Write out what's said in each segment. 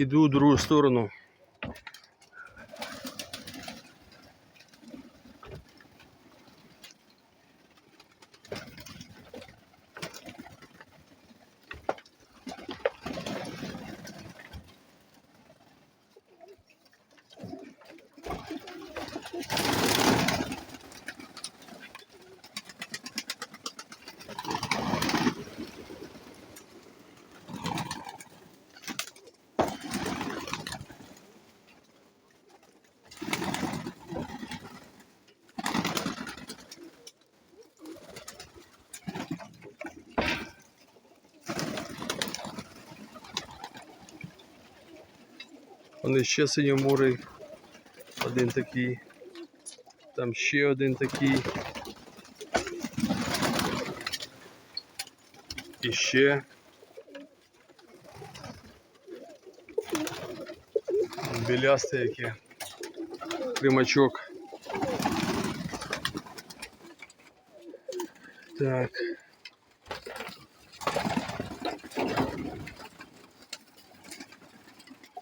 Іду в другу сторону. Вони ще синьоморий. Один такий. Там ще один такий. І ще. Білясте яке. Кримачок. Так.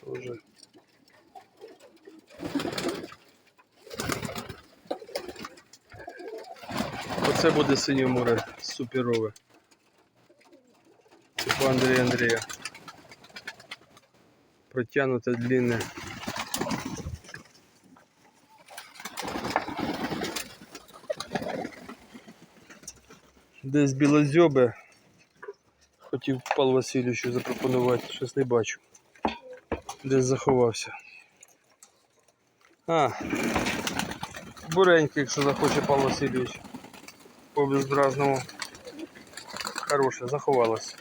Тоже. Оце буде синє море суперове. Це по Андрія Андрія. Протягнуте длинне. Десь білозьобе. Хотів Павлу Васильовичу запропонувати, щось не бачу. Десь заховався. А, буренький, якщо захоче Павло Васильович. По безбразному. Хороше, заховалось.